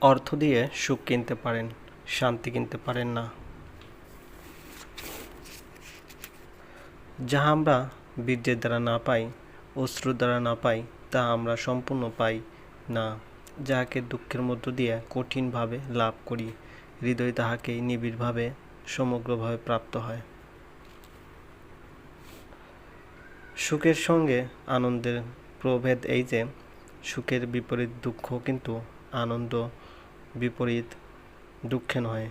অর্থ দিয়ে সুখ কিনতে পারেন, শান্তি কিনতে পারেন না। যাহা আমরা বীর্যের দ্বারা না পাই, অশ্রুর দ্বারা না পাই, তা আমরা সম্পূর্ণ পাই না। যাহাকে দুঃখের মধ্য দিয়ে কঠিনভাবে লাভ করি, হৃদয় তাহাকেই নিবিড়ভাবে, সমগ্রভাবে প্রাপ্ত হয়। সুখের সঙ্গে আনন্দের প্রভেদ এই যে, সুখের বিপরীত দুঃখ কিন্তু আনন্দ, বিপরীত, দুঃখে নয়।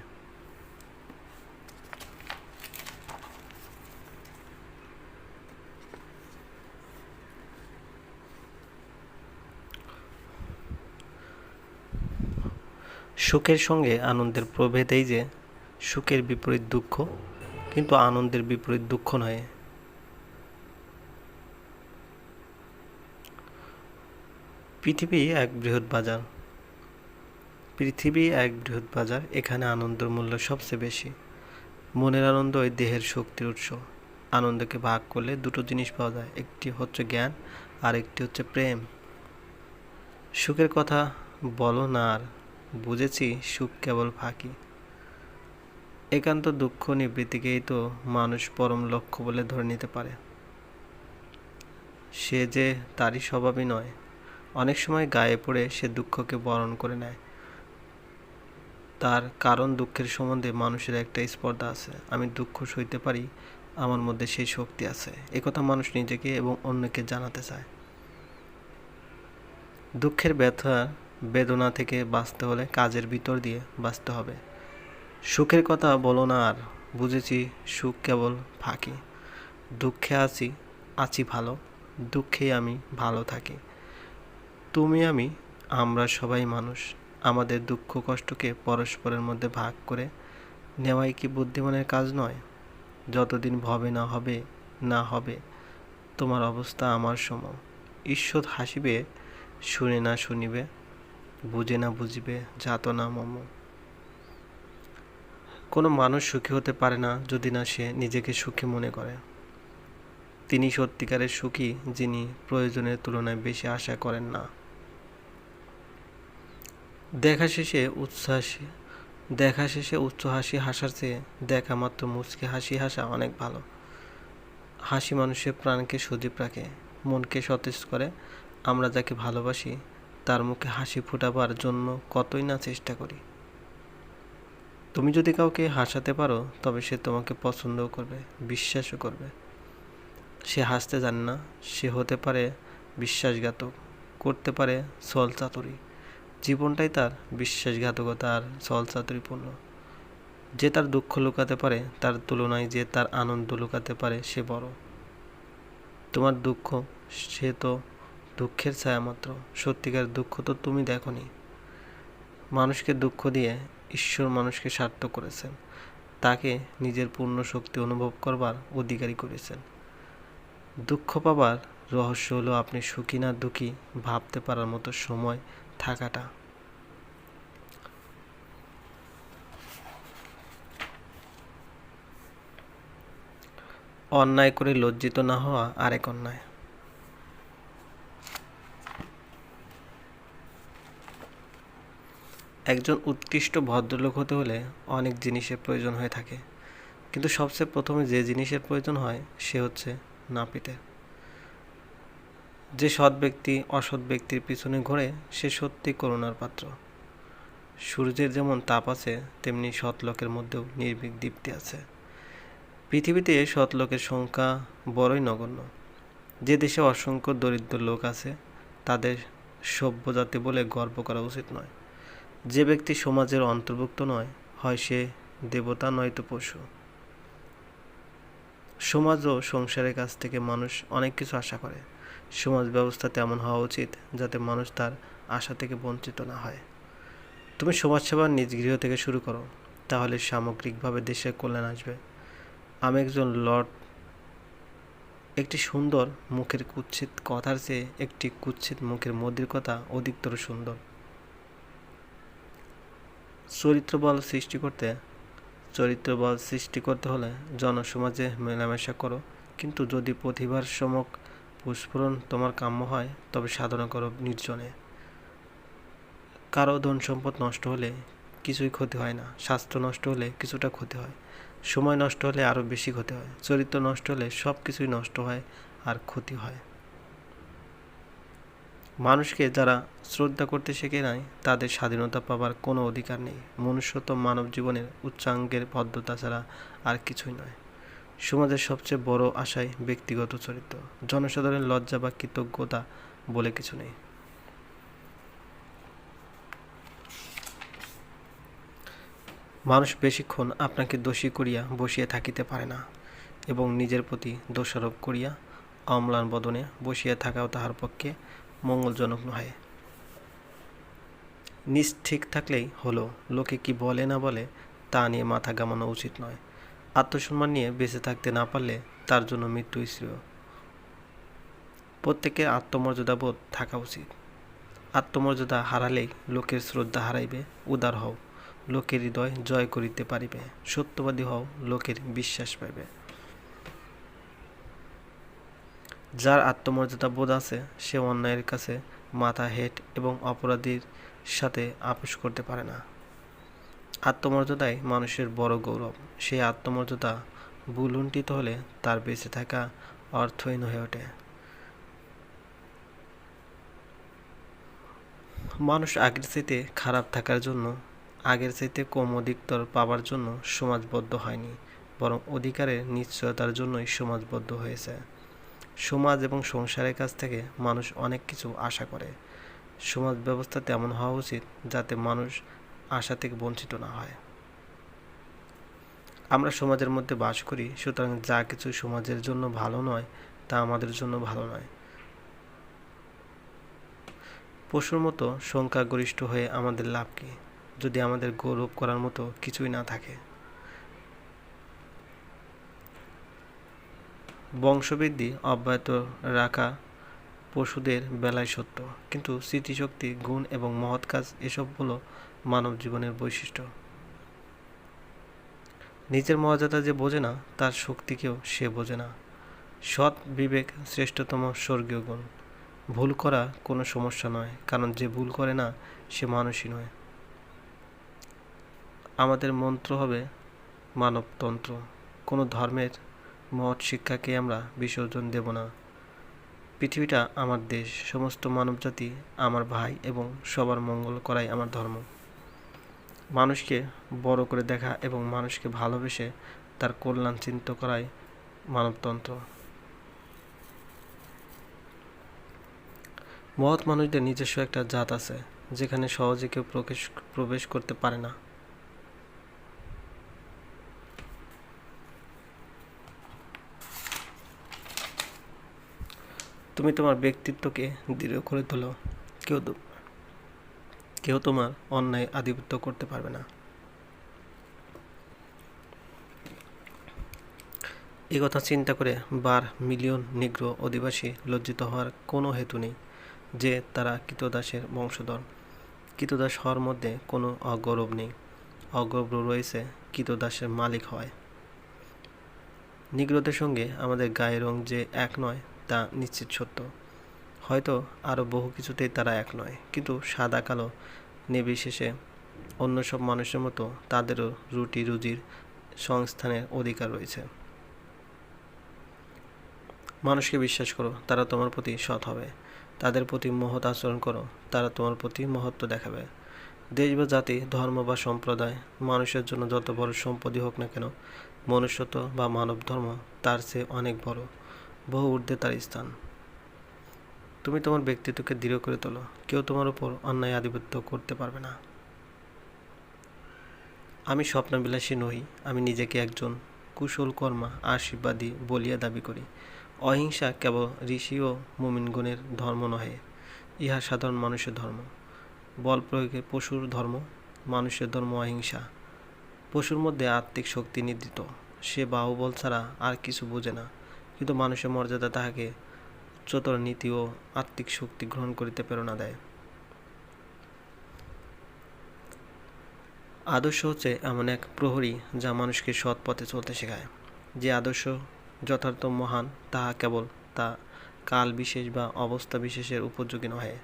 সুখের সঙ্গে আনন্দের প্রভেদ এই যে, সুখের বিপরীত দুঃখ, কিন্তু আনন্দের বিপরীত দুঃখ নয়। পৃথিবী এক বৃহৎ বাজার। পৃথিবী এক বৃহৎ বাজার, এখানে আনন্দের মূল্য সবচেয়ে বেশি। মনের আনন্দ ওই দেহের শক্তির উৎস। আনন্দকে ভাগ করলে দুটো জিনিস পাওয়া যায়, একটি হচ্ছে জ্ঞান আর একটি হচ্ছে প্রেম। সুখের কথা বলো না আর, বুঝেছি সুখ কেবল ফাঁকি। একান্ত দুঃখ নিবৃত্তিকেই তো মানুষ পরম লক্ষ্য বলে ধরে নিতে পারে। সে যে তারই স্বভাবই নয়। অনেক সময় গায়ে পড়ে সে দুঃখকে বরণ করে নেয়। তার কারণ দুঃখের সম্বন্ধে মানুষের একটা স্পর্ধা আছে। আমি দুঃখ সইতে পারি, আমার মধ্যে সেই শক্তি আছে। একথা মানুষ নিজেকে এবং অন্যকে জানাতে চায়। দুঃখের ব্যথা, বেদনা থেকে বাঁচতে হলে কাজের ভিতর দিয়ে বাঁচতে হবে। সুখের কথা বলো না আর, বুঝেছি সুখ কেবল ফাঁকি। দুঃখে আছি আছি ভালো, দুঃখেই আমি ভালো থাকি। তুমি আমি, আমরা সবাই মানুষ। আমাদের দুঃখ কষ্টকে পরস্পরের মধ্যে ভাগ করে নেওয়াই কি বুদ্ধিমানের কাজ নয়? যতদিন ভবে না হবে না হবে, তোমার অবস্থা আমার সম ঈশ্বর হাসিবে, শুনে না শুনিবে, বুঝে না বুঝিবে যাত না মম। কোনো মানুষ সুখী হতে পারে না যদি না সে নিজেকে সুখী মনে করে। তিনি সত্যিকারের সুখী যিনি প্রয়োজনের তুলনায় বেশি আশা করেন না। দেখা শেষে উচ্ছ্বাসী দেখা শেষে উচ্চ হাসি হাসার চেয়ে দেখা মাত্র মুচকে হাসি হাসা অনেক ভালো। হাসি মানুষের প্রাণকে সজীব রাখে, মনকে সতেজ করে। আমরা যাকে ভালোবাসি, তার মুখে হাসি ফোটাবার জন্য কতই না চেষ্টা করি। তুমি যদি কাউকে হাসাতে পারো, তবে সে তোমাকে পছন্দও করবে, বিশ্বাসও করবে। সে হাসতে জানে না, সে হতে পারে বিশ্বাসঘাতক, করতে পারে সল চাতুরি জীবনটাই তার বিশ্বাসঘাতকতা আর ছল চাতুরিপূর্ণ যে তার দুঃখ লুকাতে পারে, তার তুলনায় যে তার আনন্দ লুকাতে পারে, সে বড়। তোমার দুঃখ, সে তো দুঃখের ছায়া মাত্র সত্যিকার দুঃখ তো তুমি দেখনি। মানুষকে দুঃখ দিয়ে ঈশ্বর মানুষকে সার্থক করেছেন। তাকে নিজের পূর্ণ শক্তি অনুভব করবার অধিকারী করেছেন। দুঃখ পাবার রহস্য হলো আপনি সুখী না দুঃখী ভাবতে পারার মতো সময় থাকাটা। অন্যায় করে লজ্জিত না হওয়া আরেক অন্যায়। একজন উৎকৃষ্ট ভদ্রলোক হতে হলে অনেক জিনিসের প্রয়োজন হয়ে থাকে। কিন্তু সবচেয়ে প্রথমে যে জিনিসের প্রয়োজন হয়, সে হচ্ছে নাপিতের। যে সৎ ব্যক্তি অসৎ ব্যক্তির পিছনে ঘোরে, সে সত্যি করুণার পাত্র। সূর্যের যেমন তাপ আছে, তেমনি সৎ লোকের মধ্যেও নির্ভীক দীপ্তি আছে। পৃথিবীতে সৎ লোকের সংখ্যা বড়ই নগণ্য। যে দেশে অসংখ্য দরিদ্র লোক আছে, তাদের সভ্য জাতি বলে গর্ব করা উচিত নয়। যে ব্যক্তি সমাজের অন্তর্ভুক্ত নয়, হয় সে দেবতা নয়তো পশু। সমাজ ও সংসারের কাছ থেকে মানুষ অনেক কিছু আশা করে। সমাজ ব্যবস্থা তেমন হওয়া উচিত যাতে মানুষ তার আশা থেকে বঞ্চিত না হয়। তুমি সমাজসেবা নিজ গৃহ থেকে শুরু করো, তাহলে সামগ্রিকভাবে দেশের কল্যাণ আসবে। আমি একজন লর্ড। একটি সুন্দর মুখের কুৎসিত কথার চেয়ে একটি কুৎসিত মুখের মধ্যের কথা অধিকতর সুন্দর। চরিত্র বল সৃষ্টি করতে চরিত্র বল সৃষ্টি করতে হলে জনসমাজে মেলামেশা করো, কিন্তু যদি প্রতিভার সমক পুষ্পরণ তোমার কাম্য হয়, তবে সাধনা করো নির্জনে। কারও ধন সম্পদ নষ্ট হলে কিছুই ক্ষতি হয় না স্বাস্থ্য নষ্ট হলে কিছুটা ক্ষতি হয়, সময় নষ্ট হলে আরও বেশি ক্ষতি হয়, চরিত্র নষ্ট হলে সব কিছুই নষ্ট হয় আর ক্ষতি হয়। মানুষকে যারা শ্রদ্ধা করতে শেখে নাই, তাদের স্বাধীনতা পাবার কোনো অধিকার নেই। মনুষ্যত্ব মানব জীবনের উচ্চাঙ্গের বদ্ধতা ছাড়া আর কিছুই নয়। সমাজের সবচেয়ে বড় আশাই ব্যক্তিগত চরিত্র। জনসাধারণের লজ্জা বা কৃতজ্ঞতা বলে কিছু নেই। মানুষ বেশিক্ষণ আপনাকে দোষী করিয়া বসিয়া থাকিতে পারে না এবং নিজের প্রতি দোষারোপ করিয়া অম্লান বদনে বসিয়া থাকাও তাহার পক্ষে মঙ্গলজনক নহে। নিজ ঠিক থাকলেই হলো, লোকে কি বলে না বলে তা নিয়ে মাথা গামানো উচিত নয়। আত্মসম্মান নিয়ে বেঁচে থাকতে না পারলে তার জন্য মৃত্যু শ্রেয়। প্রত্যেকের আত্মমর্যাদা বোধ থাকা উচিত। আত্মমর্যাদা হারালেই লোকের শ্রদ্ধা হারাইবে, উদার হও, লোকের হৃদয় জয় করিতে পারিবে, সত্যবাদী হও, লোকের বিশ্বাস পাইবে। যার আত্মমর্যাদা বোধ আছে, সে অন্যায়ের কাছে মাথা হেট এবং অপরাধীর সাথে আপোষ করতে পারে না। আত্মমর্যাদাই মানুষের বড় গৌরব। সেই আত্মমর্যাদা ভুলুণ্ঠিত হলে তার বেঁচে থাকা অর্থহীন হয়ে ওঠে। মানুষ আগের চাইতে খারাপ থাকার জন্য, আগের চাইতে কম অধিকতর পাবার জন্য সমাজবদ্ধ হয়নি, বরং অধিকারের নিশ্চয়তার জন্যই সমাজবদ্ধ হয়েছে। সমাজ এবং সংসারের কাছ থেকে মানুষ অনেক কিছু আশা করে। সমাজ ব্যবস্থা তেমন হওয়া উচিত যাতে মানুষ আশা থেকে বঞ্চিত না হয়। আমরা সমাজের মধ্যে বাস করি, সুতরাং যা কিছু সমাজের জন্য ভালো নয়, তা আমাদের জন্য ভালো নয়। পশুর মতো সংখ্যাগরিষ্ঠ হয়ে আমাদের লাভ কী? যদি আমাদের গৌরব করার মতো কিছুই না থাকে। বংশবৃদ্ধি অব্যাহত রাখা পশুদের বেলায় সত্য। কিন্তু স্মৃতিশক্তি, গুণ এবং মহৎ কাজ এসব হলো মানব জীবনের বৈশিষ্ট্য। নিজের মর্যাদা যে বোঝে না, তার শক্তিকেও সে বোঝে না। সৎ বিবেক শ্রেষ্ঠতম স্বর্গীয় গুণ। ভুল করা কোনো সমস্যা নয়, কারণ যে ভুল করে না, সে মানুষই নয়। আমাদের মন্ত্র হবে মানবতন্ত্র। কোনো ধর্মের মত শিক্ষাকে আমরা বিসর্জন দেব না। পৃথিবীটা আমার দেশ, সমস্ত মানবজাতি আমার ভাই এবং সবার মঙ্গল করাই আমার ধর্ম। মানুষকে বড় করে দেখা এবং মানুষকে ভালোবেসে তার কল্যাণ চিন্তা করাই মানবতন্ত্র। মহৎ মানুষদের নিজস্ব একটা জাত আছে, যেখানে সহজে কেউ প্রবেশ প্রবেশ করতে পারে না। তুমি তোমার ব্যক্তিত্বকে দৃঢ় করে তোলো। কেউ কেউ তোমার অন্যায় আধিপত্য করতে পারবে না। এ কথা চিন্তা করে বার মিলিয়ন নিগ্র অধিবাসী লজ্জিত হওয়ার কোনো হেতু নেই যে তারা কৃতদাসের বংশধর। কৃতদাস হওয়ার মধ্যে কোনো অগৌরব নেই। অগৌরব রয়েছে কৃতদাসের মালিক হয় নিগ্রদের সঙ্গে আমাদের গায়ের রং যে এক নয়, তা নিশ্চিত সত্য। হয়তো আরও বহু কিছুতেই তারা এক নয়। কিন্তু সাদা কালো নির্বিশেষে অন্য সব মানুষের মতো তাদেরও রুটি রুজির সংস্থানের অধিকার রয়েছে। মানুষকে বিশ্বাস করো, তারা তোমার প্রতি সৎ হবে। তাদের প্রতি মহৎ আচরণ করো, তারা তোমার প্রতি মহত্ব দেখাবে। দেশ বা জাতি, ধর্ম বা সম্প্রদায়, মানুষের জন্য যত বড় সম্পদই হোক না কেন, মনুষ্যত্ব বা মানব ধর্ম তার চেয়ে অনেক বড়। বহু ঊর্ধ্বে তার স্থান। তুমি তোমার ব্যক্তিত্বকে দৃঢ় করে তোলো। কেউ তোমার উপর অন্যায় আধিপত্য করতে পারবে না। আমি স্বপ্নবিলাসী নই আমি নিজেকে একজন কুশল কর্মা আশীর্বাদী বলিয়া দাবি করি। অহিংসা কেবল ঋষি ও মুমিনগণের ধর্ম নহে, ইহা সাধারণ মানুষের ধর্ম। বল প্রয়োগে পশুর ধর্ম, মানুষের ধর্ম অহিংসা। পশুর মধ্যে আত্মিক শক্তি নিদ্রিত। সে বাহুবল ছাড়া আর কিছু বোঝে না, কিন্তু মানুষের মর্যাদা তাহাকে উচ্চতর নীতি ও আত্মিক শক্তি গ্রহণ করিতে প্রেরণা দেয়। আদর্শ হচ্ছে এমন এক প্রহরী যা মানুষকে সৎ পথে চলতে শেখায়। যে আদর্শ যথার্থ মহান, তাহা কেবল তা কাল বিশেষ বা অবস্থা বিশেষের উপযোগী নহে,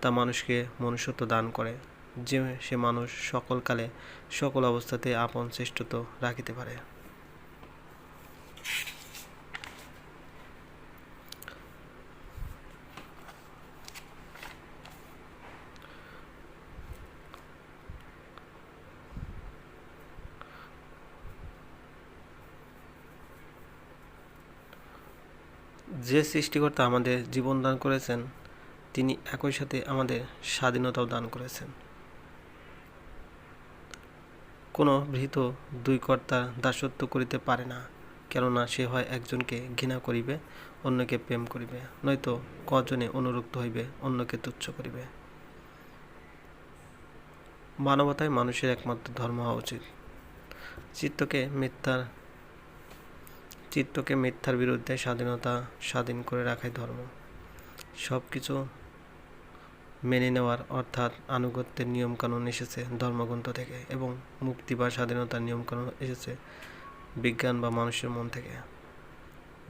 তা মানুষকে মনুষ্যত্ব দান করে, যে সে মানুষ সকল কালে সকল অবস্থাতে আপন শ্রেষ্ঠত্ব রাখিতে পারে। যে সৃষ্টিকর্তা আমাদের জীবন দান করেছেন, তিনি একই সাথে আমাদের স্বাধীনতাও দান করেছেন। কোনো ভৃত দুই কর্তার দাসত্ব করিতে পারে না, কেননা সে হয় একজনকে ঘৃণা করিবে, অন্যকে প্রেম করিবে, নয়তো কজনে অনুরক্ত হইবে, অন্যকে তুচ্ছ করিবে। মানবতায় মানুষের একমাত্র ধর্ম হওয়া উচিত। চিত্তকে মিথ্যার চিত্তকে মিথ্যার বিরুদ্ধে স্বাধীনতা স্বাধীন করে রাখাই ধর্ম। সব কিছু মেনে নেওয়ার অর্থাৎ আনুগত্যের নিয়মকানুন এসেছে ধর্মগ্রন্থ থেকে এবং মুক্তি বা স্বাধীনতার নিয়মকানুন এসেছে বিজ্ঞান বা মানুষের মন থেকে।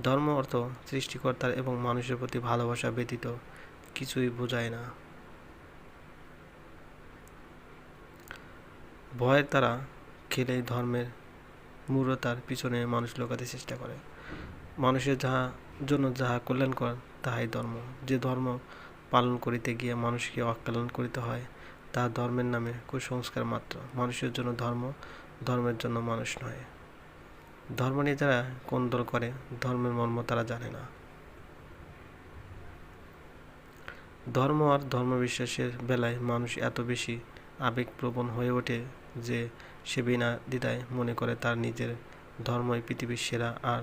ধর্ম অর্থ সৃষ্টিকর্তার এবং মানুষের প্রতি ভালোবাসা ব্যতীত কিছুই বোঝায় না। ভয়ের তারা খেলেই ধর্মের মূঢ়তার পিছনে মানুষ লোকাতে চেষ্টা করে। মানুষের যাহা জন্য যাহা কল্যাণকর তাহাই ধর্ম। যে ধর্ম পালন করিতে গিয়ে মানুষকে অকল্যাণ করিতে হয় তাহা ধর্মের নামে কুসংস্কার মাত্র। মানুষের জন্য ধর্ম, ধর্মের জন্য মানুষ নয় ধর্ম নিয়ে যারা কোন্দল করে, ধর্মের মর্ম তারা জানে না। ধর্ম আর ধর্মবিশ্বাসের বেলায় মানুষ এত বেশি আবেগপ্রবণ হয়ে ওঠে যে সে বিনা দ্বিধায় মনে করে তার নিজের ধর্মই পৃথিবীর সেরা আর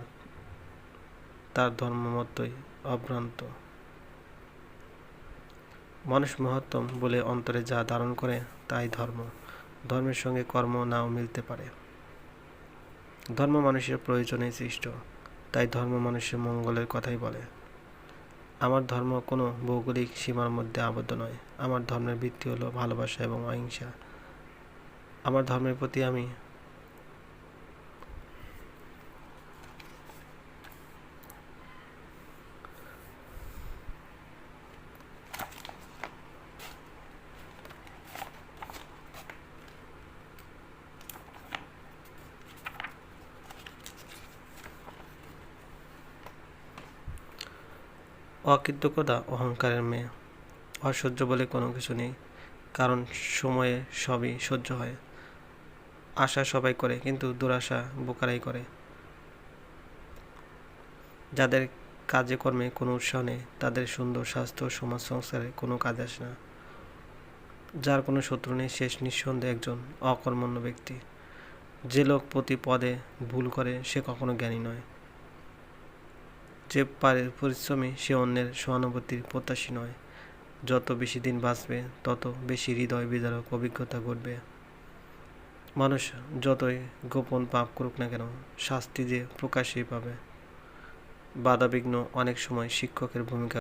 তার ধর্মমতই অভ্রান্ত। মানুষ মহত্তম বলে অন্তরে যা ধারণ করে তাই ধর্ম। ধর্মের সঙ্গে কর্ম নাও মিলতে পারে। ধর্ম মানুষের প্রয়োজনে সৃষ্ট, তাই ধর্ম মানুষের মঙ্গলের কথাই বলে। আমার ধর্ম কোনো ভৌগোলিক সীমার মধ্যে আবদ্ধ নয়। আমার ধর্মের ভিত্তি হলো ভালোবাসা এবং অহিংসা। আমার ধর্মের প্রতি আমি অকৃতজ্ঞতা অহংকারের মেয়ে। অসহ্য বলে কোনো কিছু নেই, কারণ সময়ে সবই সহ্য হয়। আশা সবাই করে, কিন্তু দুরাশা বোকারাই করে। যাদের কাজে কর্মে কোনো উৎসাহ নেই, তাদের সুন্দর স্বাস্থ্য সমাজ সংস্কারে কোনো কাজ আসে না। যার কোনো শত্রু নেই, শেষ নিঃসন্দেহে একজন অকর্মণ্য ব্যক্তি। যে লোক প্রতি পদে ভুল করে, সে কখনো জ্ঞানী নয়। যে পারে পরিশ্রমী সে অন্যের সহানুভূতির প্রত্যাশী নয়। যত বেশি দিন বাঁচবে, তত বেশি হৃদয় বিদারক অভিজ্ঞতা ঘটবে। মানুষ যতই গোপন পাপ করুক না কেন, শাস্তি যে প্রকাশেই পাবে। বাধাবিঘ্ন অনেক সময় শিক্ষকের ভূমিকা